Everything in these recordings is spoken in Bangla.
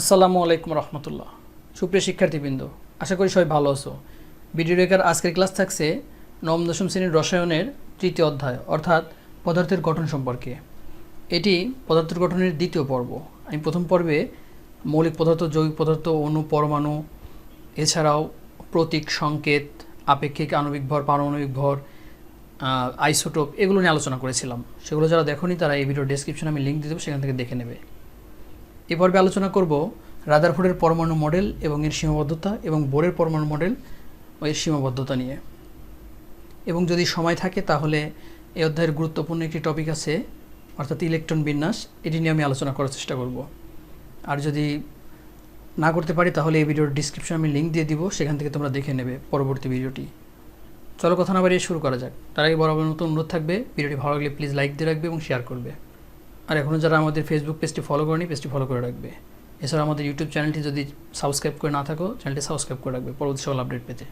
আসসালামু আলাইকুম রহমতুল্লাহ। সুপ্রিয় শিক্ষার্থীবৃন্দ, আশা করি সবাই ভালো আছো। ভিডিও রেখার আজকের ক্লাস থাকছে নবম দশম শ্রেণির রসায়নের তৃতীয় অধ্যায়, অর্থাৎ পদার্থের গঠন সম্পর্কে। এটি পদার্থের গঠনের দ্বিতীয় পর্ব। আমি প্রথম পর্বে মৌলিক পদার্থ, যৌগিক পদার্থ, অণু, পরমাণু, এছাড়াও প্রতীক, সংকেত, আপেক্ষিক, আণবিক ভর, পারমাণবিক ভর আইসোটোপ, এগুলো নিয়ে আলোচনা করেছিলাম। সেগুলো যারা দেখোনি, তারা এই ভিডিও ডেসক্রিপশনে আমি লিঙ্ক দিয়ে দেবো, সেখান থেকে দেখে নেবে। এ পর্বে আলোচনা করব রাদারফোর্ডের পরমাণু মডেল এবং এর সীমাবদ্ধতা এবং বোরের পরমাণু মডেল ও এর সীমাবদ্ধতা নিয়ে। এবং যদি সময় থাকে তাহলে এই অধ্যায়ের গুরুত্বপূর্ণ একটি টপিক আছে, অর্থাৎ ইলেকট্রন বিন্যাস, এটি নিয়ে আমি আলোচনা করার চেষ্টা করব। আর যদি না করতে পারি তাহলে এই ভিডিওর ডিসক্রিপশনে আমি লিঙ্ক দিয়ে দিব, সেখান থেকে তোমরা দেখে নেবে পরবর্তী ভিডিওটি। চলো কথা না বাড়িয়ে শুরু করা যাক। তার আগে বরাবর নতুন অনুরোধ থাকবে, ভিডিওটি ভালো লাগলে প্লিজ লাইক দিয়ে রাখবে এবং শেয়ার করবে। আর এখনও যারা আমাদের ফেসবুক পেজটি ফলো করেনি পেজটি ফলো করে রাখবে। এছাড়া আমাদের ইউটিউব চ্যানেলটি যদি সাবস্ক্রাইব করে না থাকো চ্যানেলটি সাবস্ক্রাইব করে রাখবে পরবর্তী সকল আপডেট পেতে।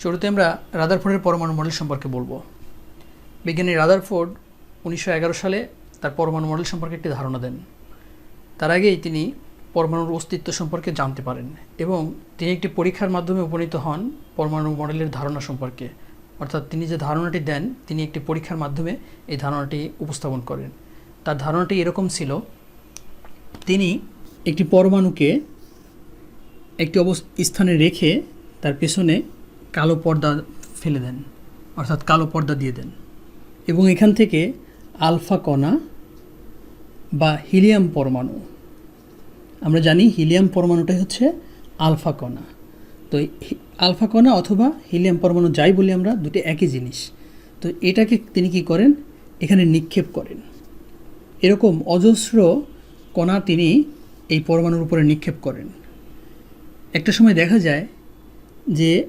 শুরুতে আমরা রাদারফোর্ডের পরমাণু মডেল সম্পর্কে বলব। বিজ্ঞানী রাদারফোর্ড উনিশশো এগারো সালে তার পরমাণু মডেল সম্পর্কে একটি ধারণা দেন। তার আগেই তিনি পরমাণুর অস্তিত্ব সম্পর্কে জানতে পারেন এবং তিনি একটি পরীক্ষার মাধ্যমে উপনীত হন পরমাণু মডেলের ধারণা সম্পর্কে। অর্থাৎ তিনি যে ধারণাটি দেন, তিনি একটি পরীক্ষার মাধ্যমে এই ধারণাটি উপস্থাপন করেন। তার ধারণাটি এরকম ছিল। তিনি একটি পরমাণুকে একটি অবস- স্থানে রেখে তার পেছনে কালো পর্দা ফেলে দেন, অর্থাৎ কালো পর্দা দিয়ে দেন এবং এখান থেকে আলফা কণা বা হিলিয়াম পরমাণু। আমরা জানি হিলিয়াম পরমাণুটাই হচ্ছে আলফা কণা। তো আলফা কণা অথবা হিলিয়াম পরমাণু যাই বলি আমরা দুটি একই জিনিস। তো এটাকে তিনি কি করেন? এখানে নিক্ষেপ করেন। এরকম অজস্র কণা তিনি এই পরমাণুর উপরে নিক্ষেপ করেন। একটা সময় দেখা যায় যে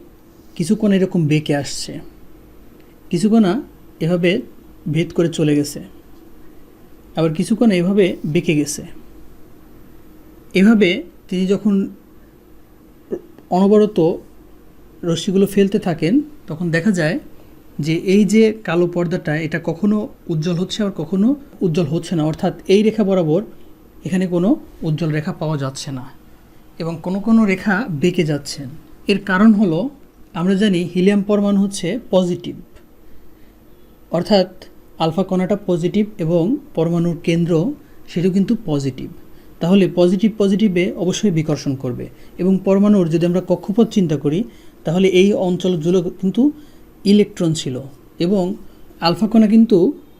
কিছু কণা এরকম বেঁকে আসছে। কিছু কণা এভাবে ভেদ করে চলে গেছে। আবার কিছু কণা এভাবে বেঁকে গেছে। এভাবে তিনি যখন অনবরত রশ্মিগুলো ফেলতে থাকেন, তখন দেখা যায় যে এই যে কালো পর্দাটা, এটা কখনো উজ্জ্বল হচ্ছে আর কখনো উজ্জ্বল হচ্ছে না। অর্থাৎ এই রেখা বরাবর এখানে কোনো উজ্জ্বল রেখা পাওয়া যাচ্ছে না এবং কোনো কোনো রেখা বেঁকে যাচ্ছেন এর কারণ হলো, আমরা জানি হিলিয়াম পরমাণু হচ্ছে পজিটিভ। অর্থাৎ আলফা কণাটা পজিটিভ এবং পরমাণুর কেন্দ্র সেটাও কিন্তু পজিটিভ। তাহলে পজিটিভ পজিটিভে অবশ্যই বিকর্ষণ করবে এবং পরমাণুর যদি আমরা কক্ষপথ চিন্তা করি, তাহলে এই অঞ্চলগুলো কিন্তু ইলেকট্রন ছিল এবং আলফা কণা কিন্তু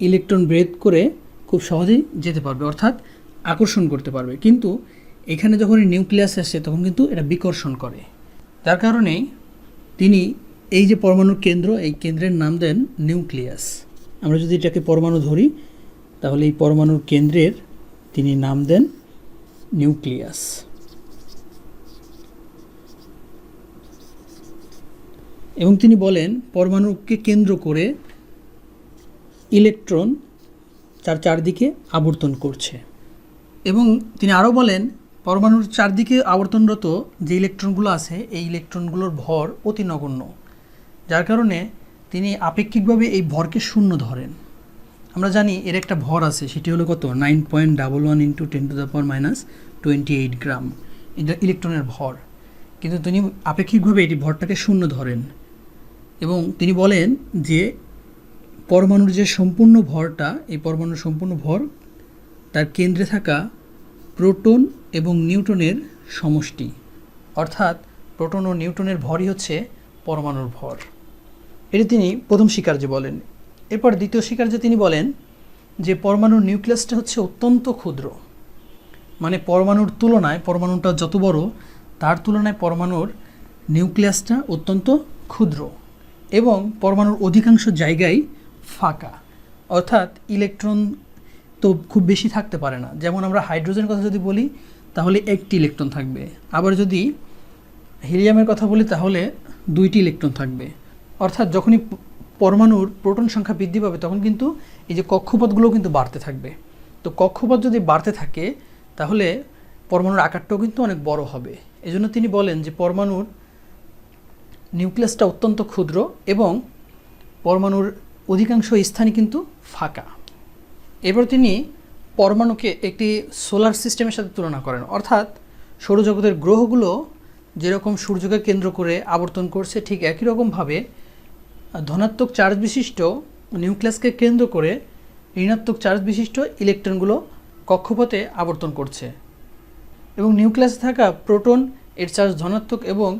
ইলেকট্রন ব্রেদ করে খুব সহজেই যেতে পারবে, অর্থাৎ আকর্ষণ করতে পারবে। কিন্তু এখানে যখন নিউক্লিয়াস আসে, তখন কিন্তু এটা বিকর্ষণ করে। তার কারণেই তিনি এই যে পরমাণুর কেন্দ্র, এই কেন্দ্রের নাম দেন নিউক্লিয়াস। আমরা যদি এটাকে পরমাণু ধরি, তাহলে এই পরমাণুর কেন্দ্রের তিনি নাম দেন নিউক্লিয়াস। এবং তিনি বলেন, পরমাণুকে কেন্দ্র করে ইলেকট্রন তার চারদিকে আবর্তন করছে। এবং তিনি আরও বলেন, পরমাণুর চারদিকে আবর্তনরত যে ইলেকট্রনগুলো আছে, এই ইলেকট্রনগুলোর ভর অতি নগণ্য। যার কারণে তিনি আপেক্ষিকভাবে এই ভরকে শূন্য ধরেন। আমরা জানি এর একটা ভর আছে, সেটি হলো কত? Nine point double one into ten to the power minus twenty eight gram. এটা ইলেকট্রনের ভর। কিন্তু তিনি আপেক্ষিকভাবে এটি ভরটাকে শূন্য ধরেন। এবং তিনি বলেন যে পরমাণুর যে সম্পূর্ণ ভরটা, এই পরমাণুর সম্পূর্ণ ভর তার কেন্দ্রে থাকা প্রোটন এবং নিউটনের সমষ্টি। অর্থাৎ প্রোটন ও নিউটনের ভরই হচ্ছে পরমাণুর ভর। এটি তিনি প্রথম স্বীকার্য বলেন। এরপর দ্বিতীয় স্বীকার্য তিনি বলেন যে পরমাণুর নিউক্লিয়াসটা হচ্ছে অত্যন্ত ক্ষুদ্র। মানে পরমাণুর তুলনায়, পরমাণুটা যত বড়, তার তুলনায় পরমাণুর নিউক্লিয়াসটা অত্যন্ত ক্ষুদ্র। এবং পরমাণুর অধিকাংশ জায়গায় ফাঁকা। অর্থাৎ ইলেকট্রন তো খুব বেশি থাকতে পারে না। যেমন আমরা হাইড্রোজেন কথা যদি বলি, তাহলে একটি ইলেকট্রন থাকবে। আবার যদি হিলিয়ামের কথা বলি, তাহলে দুইটি ইলেকট্রন থাকবে। অর্থাৎ যখনই পরমাণুর প্রোটন সংখ্যা বৃদ্ধি পাবে, তখন কিন্তু এই যে কক্ষপথগুলোও কিন্তু বাড়তে থাকবে। তো কক্ষপথ যদি বাড়তে থাকে, তাহলে পরমাণুর আকারটাও কিন্তু অনেক বড় হবে। এজন্য তিনি বলেন যে, পরমাণুর নিউক্লিয়াসটা অত্যন্ত ক্ষুদ্র এবং পরমাণুর অধিকাংশ স্থানই কিন্তু ফাঁকা। এরপর তিনি পরমাণুকে একটি সোলার সিস্টেমের সাথে তুলনা করেন। অর্থাৎ সৌরজগতের গ্রহগুলো যেরকম সূর্যকে কেন্দ্র করে আবর্তন করছে, ঠিক একই রকমভাবে ধনাত্মক চার্জ বিশিষ্ট নিউক্লিয়াসকে কেন্দ্র করে ঋণাত্মক চার্জ বিশিষ্ট ইলেকট্রনগুলো কক্ষপথে আবর্তন করছে। এবং নিউক্লিয়াসে থাকা প্রোটন, এর চার্জ ধনাত্মক এবং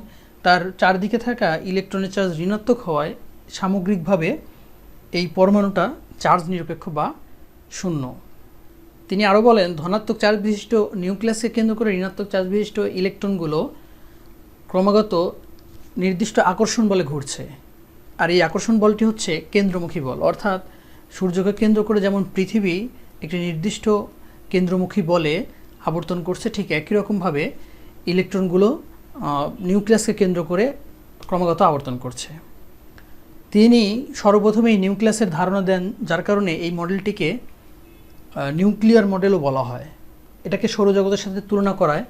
তার চারদিকে থাকা ইলেকট্রনের চার্জ ঋণাত্মক হওয়ায় সামগ্রিকভাবে এই পরমাণুটা চার্জ নিরপেক্ষ বা শূন্য। তিনি আরও বলেন, ধনাত্মক চার্জ বিশিষ্ট নিউক্লিয়াসকে কেন্দ্র করে ঋণাত্মক চার্জ বিশিষ্ট ইলেকট্রনগুলো ক্রমাগত নির্দিষ্ট আকর্ষণ বলে ঘুরছে। আর এই আকর্ষণ বলটি হচ্ছে কেন্দ্রমুখী বল। অর্থাৎ সূর্যকে কেন্দ্র করে যেমন পৃথিবী একটি নির্দিষ্ট কেন্দ্রমুখী বলে আবর্তন করছে, ঠিক একই রকমভাবে ইলেকট্রনগুলো নিউক্লিয়াসকে কেন্দ্র করে ক্রমাগত আবর্তন করছে। তিনি সর্বপ্রথমে এই নিউক্লিয়াসের ধারণা দেন, যার কারণে এই মডেলটিকে নিউক্লিয়ার মডেলও বলা হয়। এটাকে সৌরজগতের সাথে তুলনা করায়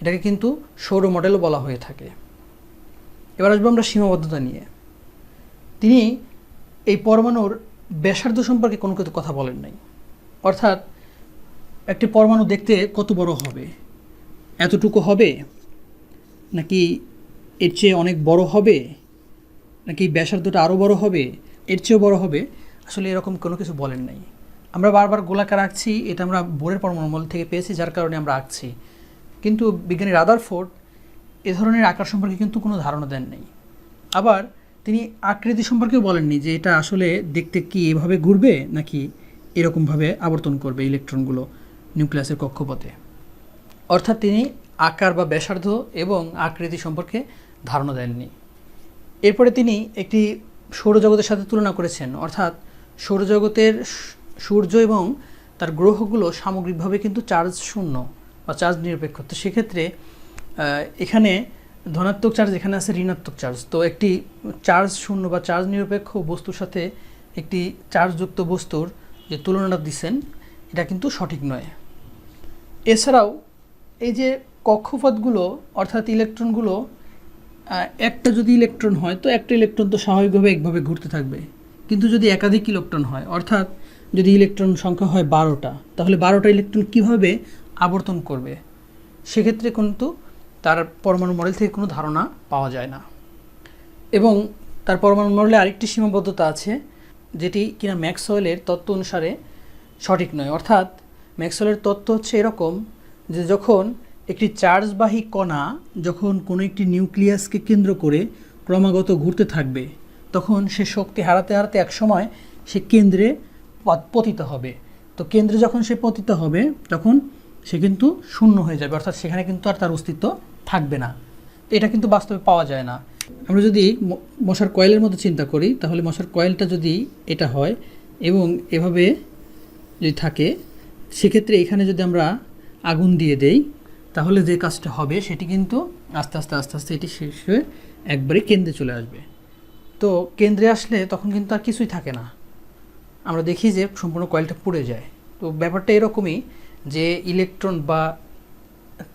এটাকে কিন্তু সৌর মডেলও বলা হয়ে থাকে। এবার আসব আমরা সীমাবদ্ধতা নিয়ে। তিনি এই পরমাণুর ব্যাসার্ধ সম্পর্কে কোনো কিছু কথা বলেন নাই। অর্থাৎ একটি পরমাণু দেখতে কত বড় হবে? এতটুকু হবে? নাকি এর চেয়ে অনেক বড় হবে? নাকি ব্যাসার্ধটা আরও বড় হবে? এর চেয়েও বড় হবে? আসলে এরকম কোনো কিছু বলেন নাই। আমরা বারবার গোলাকার আঁকছি, এটা আমরা বোরের পরমাণু থেকে পেয়েছি, যার কারণে আমরা আঁকছি। কিন্তু বিজ্ঞানী রাদার রাদারফোর্ড এ ধরনের আকার সম্পর্কে কিন্তু কোনো ধারণা দেন নাই। আবার তিনি আকৃতি সম্পর্কেও বলেননি যে এটা আসলে দেখতে কি এভাবে ঘুরবে, নাকি এরকমভাবে আবর্তন করবে ইলেকট্রনগুলো নিউক্লিয়াসের কক্ষপথে। অর্থাৎ তিনি আকার বা ব্যাসার্ধ এবং আকৃতি সম্পর্কে ধারণা দেননি। এরপরে তিনি একটি সৌরজগতের সাথে তুলনা করেছেন। অর্থাৎ সৌরজগতের সূর্য এবং তার গ্রহগুলো সামগ্রিকভাবে কিন্তু চার্জ শূন্য বা চার্জ নিরপেক্ষ। তো সেক্ষেত্রে এখানে ধনাত্মক চার্জ এখানে আছে ঋণাত্মক চার্জ। তো একটি চার্জ শূন্য বা চার্জ নিরপেক্ষ বস্তুর সাথে একটি চার্জযুক্ত বস্তুর যে তুলনাটা দিচ্ছেন এটা কিন্তু সঠিক নয়। এছাড়াও এই যে কক্ষপথগুলো, অর্থাৎ ইলেকট্রনগুলো একটা যদি ইলেকট্রন হয়, তো একটা ইলেকট্রন তো স্বাভাবিকভাবে একভাবে ঘুরতে থাকবে। কিন্তু যদি একাধিক ইলেকট্রন হয়, অর্থাৎ যদি ইলেকট্রন সংখ্যা হয় বারোটা, তাহলে বারোটা ইলেকট্রন কীভাবে আবর্তন করবে? সেক্ষেত্রে কিন্তু তার পরমাণু মডেল থেকে কোনো ধারণা পাওয়া যায় না। এবং তার পরমাণু মডেলে আরেকটি সীমাবদ্ধতা আছে, যেটি কিনা ম্যাক্সওয়েলের তত্ত্ব অনুসারে সঠিক নয়। অর্থাৎ ম্যাক্সওয়েলের তত্ত্ব হচ্ছে এরকম যে যখন একটি চার্জবাহী কণা যখন কোনো একটি নিউক্লিয়াসকে কেন্দ্র করে ক্রমাগত ঘুরতে থাকবে, তখন সে শক্তি হারাতে হারাতে একসময় সে কেন্দ্রে পত- পতিত হবে। তো কেন্দ্রে যখন সে পতিত হবে, তখন সে কিন্তু শূন্য হয়ে যাবে, অর্থাৎ সেখানে কিন্তু আর তার অস্তিত্ব থাকবে না। তো এটা কিন্তু বাস্তবে পাওয়া যায় না। আমরা যদি মশার কয়েলের মতো চিন্তা করি, তাহলে মশার কয়েলটা যদি এটা হয় এবং এভাবে যদি থাকে, সেক্ষেত্রে এখানে যদি আমরা আগুন দিয়ে দেই তাহলে যে কাজটা হবে সেটি কিন্তু আস্তে আস্তে আস্তে আস্তে এটি শেষ হয়ে একবারে কেন্দ্রে চলে আসবে। তো কেন্দ্রে আসলে তখন কিন্তু আর কিছুই থাকে না। আমরা দেখি যে সম্পূর্ণ কয়েলটা পুড়ে যায়। তো ব্যাপারটা এরকমই যে ইলেকট্রন বা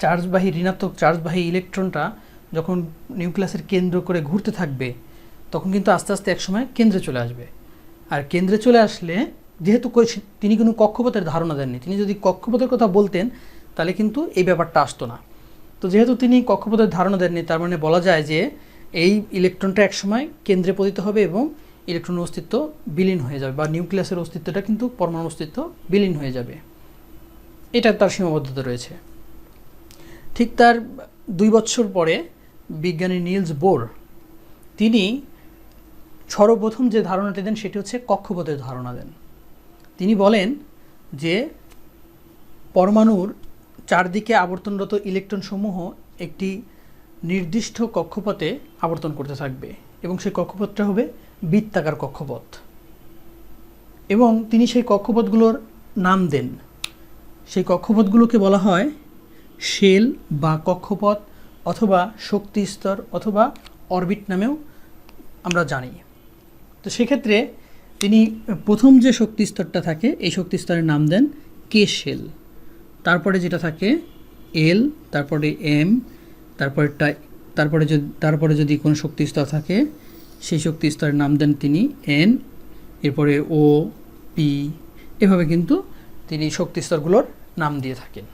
চার্জবাহী, ঋণাত্মক চার্জবাহী ইলেকট্রনটা যখন নিউক্লিয়াসের কেন্দ্র করে ঘুরতে থাকবে, তখন কিন্তু আস্তে আস্তে একসময় কেন্দ্রে চলে আসবে। আর কেন্দ্রে চলে আসলে, যেহেতু তিনি কোনো কক্ষপথের ধারণা দেননি। তিনি যদি কক্ষপথের কথা বলতেন তাহলে কিন্তু এই ব্যাপারটা আসতো না। তো যেহেতু তিনি কক্ষপথের ধারণা দেননি, তার মানে বলা যায় যে এই ইলেকট্রনটা একসময় কেন্দ্রে পতিত হবে এবং ইলেকট্রনের অস্তিত্ব বিলীন হয়ে যাবে বা নিউক্লিয়াসের অস্তিত্বটা কিন্তু পরমাণু অস্তিত্ব বিলীন হয়ে যাবে। এটা তার সীমাবদ্ধতা রয়েছে। ঠিক তার দুই বছর পরে বিজ্ঞানী নিলস বোর, তিনি সর্বপ্রথম যে ধারণাটি দেন সেটি হচ্ছে কক্ষপথের ধারণা দেন। তিনি বলেন যে পরমাণুর চারদিকে আবর্তনরত ইলেকট্রনসমূহ একটি নির্দিষ্ট কক্ষপথে আবর্তন করতে থাকবে এবং সেই কক্ষপথটা হবে বৃত্তাকার কক্ষপথ। এবং তিনি সেই কক্ষপথগুলোর নাম দেন। সেই কক্ষপথগুলোকে বলা হয় শেল বা কক্ষপথ অথবা শক্তি স্তর অথবা অরবিট নামেও আমরা জানি। তো সেক্ষেত্রে তিনি প্রথম যে শক্তি স্তরটা থাকে, এই শক্তি স্তরের নাম দেন কে শেল। তারপরে যেটা থাকে এল তারপরে এম তারপরে তারপরে যদি তারপরে যদি কোনো শক্তি স্তর থাকে, সেই শক্তি স্তরের নাম দেন তিনি এন এরপরে ও পি এভাবে কিন্তু তিনি শক্তি স্তরগুলোর নাম দিয়ে থাকেন।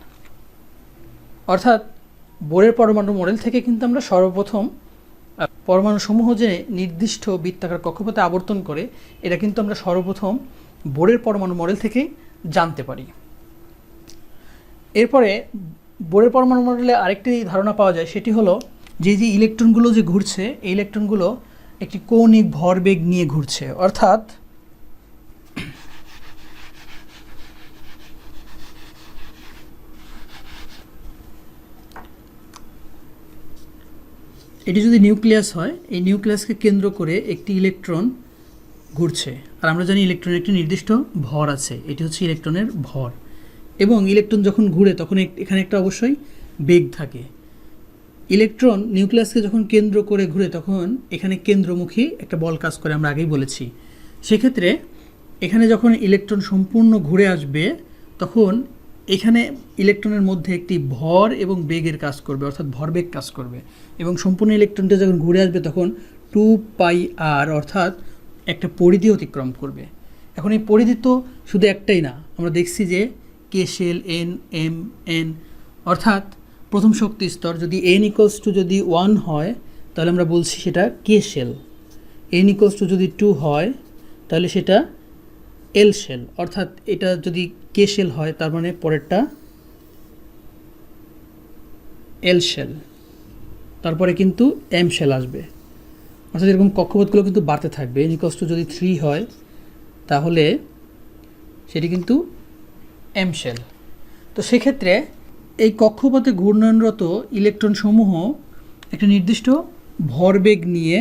অর্থাৎ বোরের পরমাণু মডেল থেকে কিন্তু আমরা সর্বপ্রথম পরমাণুসমূহ যে নির্দিষ্ট বৃত্তাকার কক্ষপথে আবর্তন করে, এটা কিন্তু আমরা সর্বপ্রথম বোরের পরমাণু মডেল থেকেই জানতে পারি। এরপরে বোরের পরমাণু মডেলে আরেকটি ধারণা পাওয়া যায়, সেটি হলো যে যে ইলেকট্রনগুলো যে ঘুরছে, এই ইলেকট্রনগুলো একটি কৌণিক ভরবেগ নিয়ে ঘুরছে। অর্থাৎ এটি যদি নিউক্লিয়াস হয়, এই নিউক্লিয়াসকে কেন্দ্র করে একটি ইলেকট্রন ঘুরছে। আর আমরা জানি ইলেকট্রনের একটি নির্দিষ্ট ভর আছে, এটি হচ্ছে ইলেকট্রনের ভর। এবং ইলেকট্রন যখন ঘুরে, তখন এখানে একটা অবশ্যই বেগ থাকে। ইলেকট্রন নিউক্লিয়াসকে যখন কেন্দ্র করে ঘুরে, তখন এখানে কেন্দ্রমুখী একটা বল কাজ করে, আমরা আগেই বলেছি। সেক্ষেত্রে এখানে যখন ইলেকট্রন সম্পূর্ণ ঘুরে আসবে, তখন এখানে ইলেকট্রনের মধ্যে একটি ভর এবং বেগের কাজ করবে, অর্থাৎ ভরবেগ কাজ করবে। এবং সম্পূর্ণ ইলেকট্রনটা যখন ঘুরে আসবে, তখন টু পাই আর, অর্থাৎ একটা পরিধি অতিক্রম করবে। এখন এই পরিধি তো শুধু একটাই না, আমরা দেখছি যে K shell N, M, N? অর্থাৎ প্রথম শক্তি স্তর যদি এন ইকোয়ালস টু যদি ওয়ান হয়, তাহলে আমরা বলছি সেটা K shell N equals to যদি টু হয়, তাহলে সেটা এল শেল অর্থাৎ এটা যদি কে শেল হয়, তার মানে পরেরটা এল শেল তারপরে কিন্তু এম শেল আসবে। অর্থাৎ এরকম কক্ষপথগুলো কিন্তু বাড়তে থাকবে। এন ইকোয়ালস টু যদি থ্রি হয়, তাহলে সেটি কিন্তু এম শেল তো সেক্ষেত্রে এই কক্ষপথে ঘূর্ণয়নরত ইলেকট্রন সমূহ একটা নির্দিষ্ট ভরবেগ নিয়ে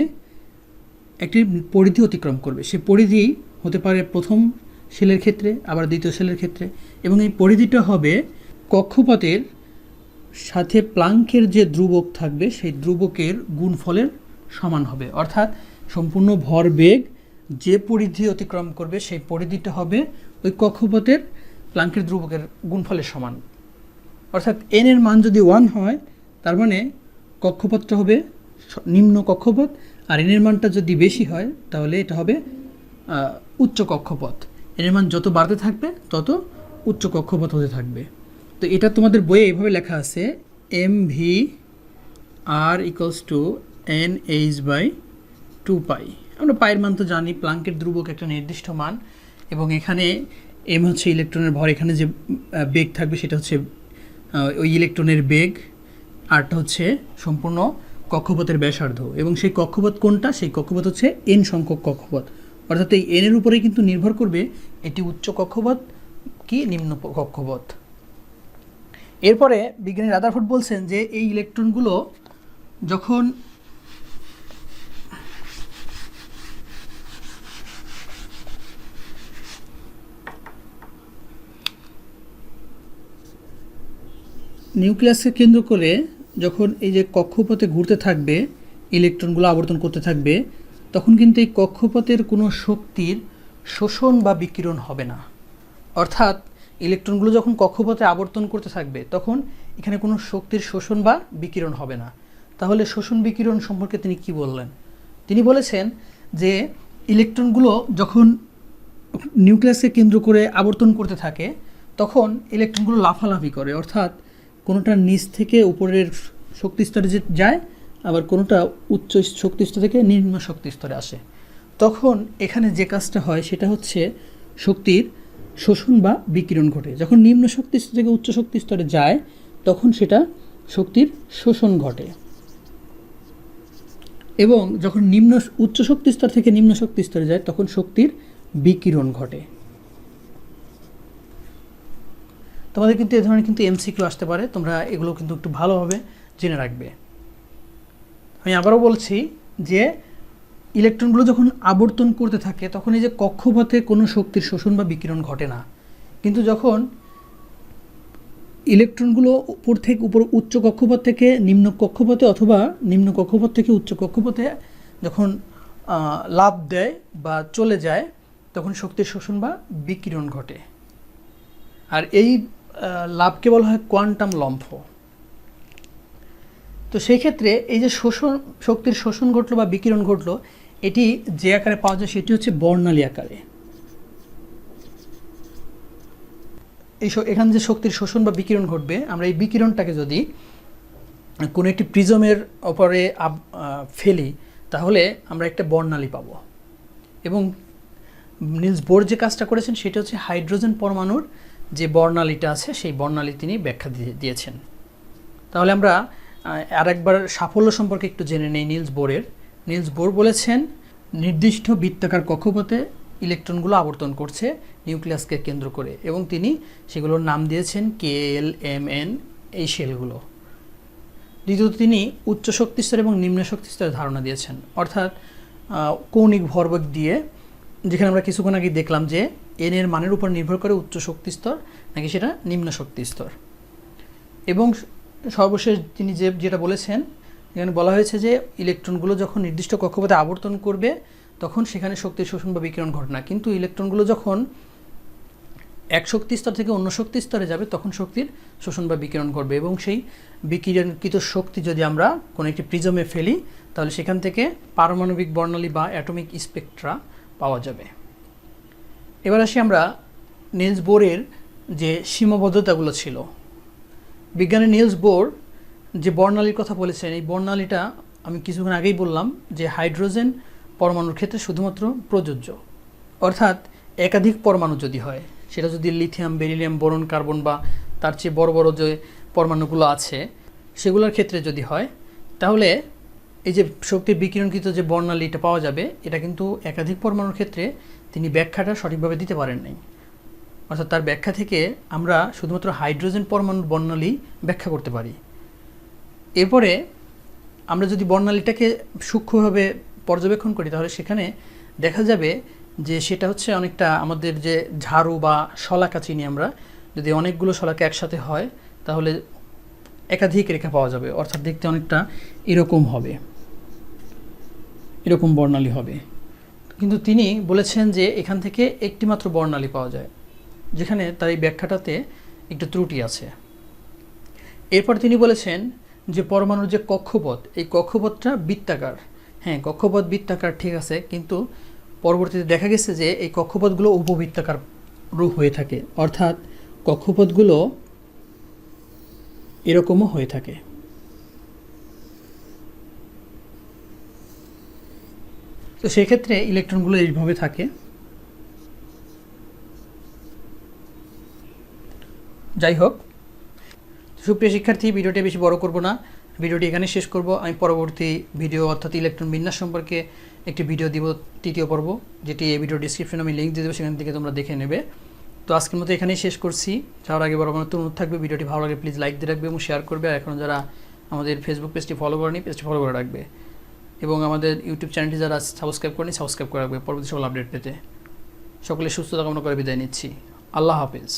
একটি পরিধি অতিক্রম করবে। সে পরিধি হতে পারে প্রথম সেলের ক্ষেত্রে, আবার দ্বিতীয় সেলের ক্ষেত্রে এবং এই পরিধিটা হবে কক্ষপথের সাথে প্লাঙ্কের যে ধ্রুবক থাকবে, সেই ধ্রুবকের গুণফলের সমান হবে। অর্থাৎ সম্পূর্ণ ভরবেগ যে পরিধি অতিক্রম করবে, সেই পরিধিটা হবে ওই কক্ষপথের প্লাঙ্কের ধ্রুবকের গুণফলের সমান। অর্থাৎ এন এর মান যদি ওয়ান হয়, তার মানে কক্ষপথটা হবে নিম্ন কক্ষপথ, আর এন এর মানটা যদি বেশি হয়, তাহলে এটা হবে উচ্চ কক্ষপথ। এন এর মান যত বাড়তে থাকবে, তত উচ্চ কক্ষপথ হতে থাকবে। তো এটা তোমাদের বইয়ে এইভাবে লেখা আছে m v r equals to n h by two pi আমরা পায়ের মান তো জানি, প্লাঙ্কের ধ্রুবক একটা নির্দিষ্ট মান, এবং এখানে এম হচ্ছে ইলেকট্রনের ভর, এখানে যে বেগ থাকবে সেটা হচ্ছে ওই ইলেকট্রনের বেগ, আরটা হচ্ছে সম্পূর্ণ কক্ষপথের ব্যাসার্ধ। এবং সেই কক্ষপথ কোনটা? সেই কক্ষপথ হচ্ছে এন সংখ্যক কক্ষপথ। অর্থাৎ এই এনের উপরেই কিন্তু নির্ভর করবে এটি উচ্চ কক্ষপথ কি নিম্ন কক্ষপথ। এরপরে বিজ্ঞানী রাদারফোর্ড বলছেন যে এই ইলেকট্রনগুলো যখন নিউক্লিয়াসকে কেন্দ্র করে যখন এই যে কক্ষপথে ঘুরতে থাকবে, ইলেকট্রনগুলো আবর্তন করতে থাকবে, তখন কিন্তু এই কক্ষপথের কোনো শক্তির শোষণ বা বিকিরণ হবে না। অর্থাৎ ইলেকট্রনগুলো যখন কক্ষপথে আবর্তন করতে থাকবে, তখন এখানে কোনো শক্তির শোষণ বা বিকিরণ হবে না। তাহলে শোষণ বিকিরণ সম্পর্কে তিনি কি বললেন? তিনি বলেছেন যে ইলেকট্রনগুলো যখন নিউক্লিয়াসকে কেন্দ্র করে আবর্তন করতে থাকে, তখন ইলেকট্রনগুলো লাফালাফি করে। অর্থাৎ কোনোটা নিচ থেকে উপরের শক্তি স্তরে যায়, আবার কোনোটা উচ্চ শক্তি স্তর থেকে নিম্ন শক্তি স্তরে আসে। তখন এখানে যে কাজটা হয় সেটা হচ্ছে শক্তির শোষণ বা বিকিরণ ঘটে। যখন নিম্ন শক্তি স্তর থেকে উচ্চ শক্তি স্তরে যায়, তখন সেটা শক্তির শোষণ ঘটে। এবং যখন নিম্ন উচ্চ শক্তি স্তর থেকে নিম্ন শক্তি স্তরে যায়, তখন শক্তির বিকিরণ ঘটে। তোমাদের কিন্তু এ ধরনের কিন্তু এমসিকিউ আসতে পারে, তোমরা এগুলো কিন্তু একটু ভালোভাবে জেনে রাখবে। আমি আবারও বলছি যে, ইলেকট্রনগুলো যখন আবর্তন করতে থাকে, তখন এই যে কক্ষপথে কোনো শক্তির শোষণ বা বিকিরণ ঘটে না। কিন্তু যখন ইলেকট্রনগুলো উপর থেকে, উপর উচ্চ কক্ষপথ থেকে, নিম্ন কক্ষপথে অথবা নিম্ন কক্ষপথ থেকে উচ্চ কক্ষপথে যখন লাভ দেয় বা চলে যায়, তখন শক্তির শোষণ বা বিকিরণ ঘটে। আর এই লাভকে বলা হয় কোয়ান্টাম লম্ফ। তো সেই ক্ষেত্রে এই যে শোষণ, শক্তির শোষণ ঘটলো বা বিকিরণ ঘটলো, এটি যে আকারে পাওয়া যায় সেটি হচ্ছে বর্ণালী আকারে। এই এখানে যে শক্তির শোষণ বা বিকিরণ ঘটবে, আমরা এই বিকিরণটাকে যদি কোনো একটি প্রিজমের ওপরে ফেলি, তাহলে আমরা একটা বর্ণালী পাবো। এবং নিলস বোর যে কাজটা করেছেন, সেটা হচ্ছে হাইড্রোজেন পরমাণুর যে বর্ণালীটা আছে, সেই বর্ণালী তিনি ব্যাখ্যা দিয়ে দিয়েছেন। তাহলে আমরা আর একবার সাফল্য সম্পর্কে একটু জেনে নেই নিলস বোরের। নিলস বোর বলেছেন, নির্দিষ্ট বৃত্তাকার কক্ষপথে ইলেকট্রনগুলো আবর্তন করছে নিউক্লিয়াসকে কেন্দ্র করে। এবং তিনি সেগুলোর নাম দিয়েছেন কে এল এম এন, এই শেলগুলো দ্বিতীয়ত তিনি উচ্চ শক্তি স্তর এবং নিম্ন শক্তি স্তরের ধারণা দিয়েছেন। অর্থাৎ কৌণিক ভরবেগ দিয়ে, যেখানে আমরা কিছুক্ষণ আগে দেখলাম যে এন এর মানের উপর নির্ভর করে উচ্চ শক্তি স্তর নাকি সেটা নিম্ন শক্তি স্তর। এবং সর্বশেষ তিনি যে, যেটা বলেছেন, এখানে বলা হয়েছে যে ইলেকট্রনগুলো যখন নির্দিষ্ট কক্ষপথে আবর্তন করবে, তখন সেখানে শক্তির শোষণ বা বিকিরণ ঘটে না কিন্তু ইলেকট্রনগুলো যখন এক শক্তি স্তর থেকে অন্য শক্তি স্তরে যাবে, তখন শক্তির শোষণ বা বিকিরণ করবে এবং সেই বিকিরণকৃত শক্তি যদি আমরা কোনো একটি প্রিজমে ফেলি, তাহলে সেখান থেকে পারমাণবিক বর্ণালী বা অ্যাটমিক স্পেকট্রা পাওয়া যাবে। এবার আসি আমরা নিলস বোরের যে সীমাবদ্ধতাগুলো ছিল। বিজ্ঞানী নিলস বোর যে বর্ণালীর কথা বলেছেন, এই বর্ণালীটা আমি কিছুক্ষণ আগেই বললাম যে হাইড্রোজেন পরমাণুর ক্ষেত্রে শুধুমাত্র প্রযোজ্য। অর্থাৎ একাধিক পরমাণু যদি হয়, সেটা যদি লিথিয়াম, বেরিলিয়াম, বোরন, কার্বন বা তার চেয়ে বড় বড় যে পরমাণুগুলো আছে, সেগুলোর ক্ষেত্রে যদি হয়, তাহলে এই যে শক্তির বিকিরণকৃত যে বর্ণালীটা পাওয়া যাবে, এটা কিন্তু একাধিক পরমাণুর ক্ষেত্রে তিনি ব্যাখ্যাটা সঠিকভাবে দিতে পারেন নাই। অর্থাৎ তার ব্যাখ্যা থেকে আমরা শুধুমাত্র হাইড্রোজেন পরমাণুর বর্ণালী ব্যাখ্যা করতে পারি। এরপরে আমরা যদি বর্ণালীটাকে সূক্ষ্মভাবে পর্যবেক্ষণ করি, তাহলে সেখানে দেখা যাবে যে সেটা হচ্ছে অনেকটা আমাদের যে ঝাড়ু বা শলাকা চিনি আমরা, যদি অনেকগুলো শলাকা একসাথে হয়, তাহলে একাধিক রেখা পাওয়া যাবে। অর্থাৎ দেখতে অনেকটা এরকম হবে। এরকম বর্ণালী হবে। কিন্তু তিনি বলেছেন যে এখান থেকে একটি মাত্র বর্ণালী পাওয়া যায়, যেখানে তার এই ব্যাখ্যাটাতে একটু ত্রুটি আছে। এরপর তিনি বলেছেন যে পরমাণুর যে কক্ষপথ, এই কক্ষপথটা বৃত্তাকার। হ্যাঁ কক্ষপথ বৃত্তাকার ঠিক আছে, কিন্তু পরবর্তীতে দেখা গেছে যে এই কক্ষপথগুলো উপবৃত্তাকার রূপ হয়ে থাকে। অর্থাৎ কক্ষপথগুলো এরকমও হয়ে থাকে। তো সেক্ষেত্রে ইলেকট্রনগুলো এইভাবে থাকে। যাই হোক, সুপ্রিয় শিক্ষার্থী, ভিডিওটি বেশি বড় করব না। ভিডিওটি এখানে শেষ করব। আমি পরবর্তী ভিডিও, অর্থাৎ ইলেকট্রন বিন্যাস সম্পর্কে একটি ভিডিও দিব, তৃতীয় পর্ব, যেটি এই ভিডিও ডিসক্রিপশনে আমি লিঙ্ক দিয়ে দেবো, সেখান থেকে তোমরা দেখে নেবে। তো আজকের মতো এখানেই শেষ করছি। যাওয়ার আগে বড় কোনো অনুরোধ থাকবে, ভিডিওটি ভালো লাগে প্লিজ লাইক দিয়ে রাখবে এবং শেয়ার করবে। আর এখন যারা আমাদের ফেসবুক পেজটি ফলো করেনি পেজটি ফলো করে রাখবে। এবং আমাদের ইউটিউব চ্যানেলটি যারা সাবস্ক্রাইব করেনি সাবস্ক্রাইব করে রাখবে। পরবর্তী সকল আপডেট পেতে। সকলে সুস্থতা কামনা করে বিদায় নিচ্ছি। আল্লাহ হাফিজ।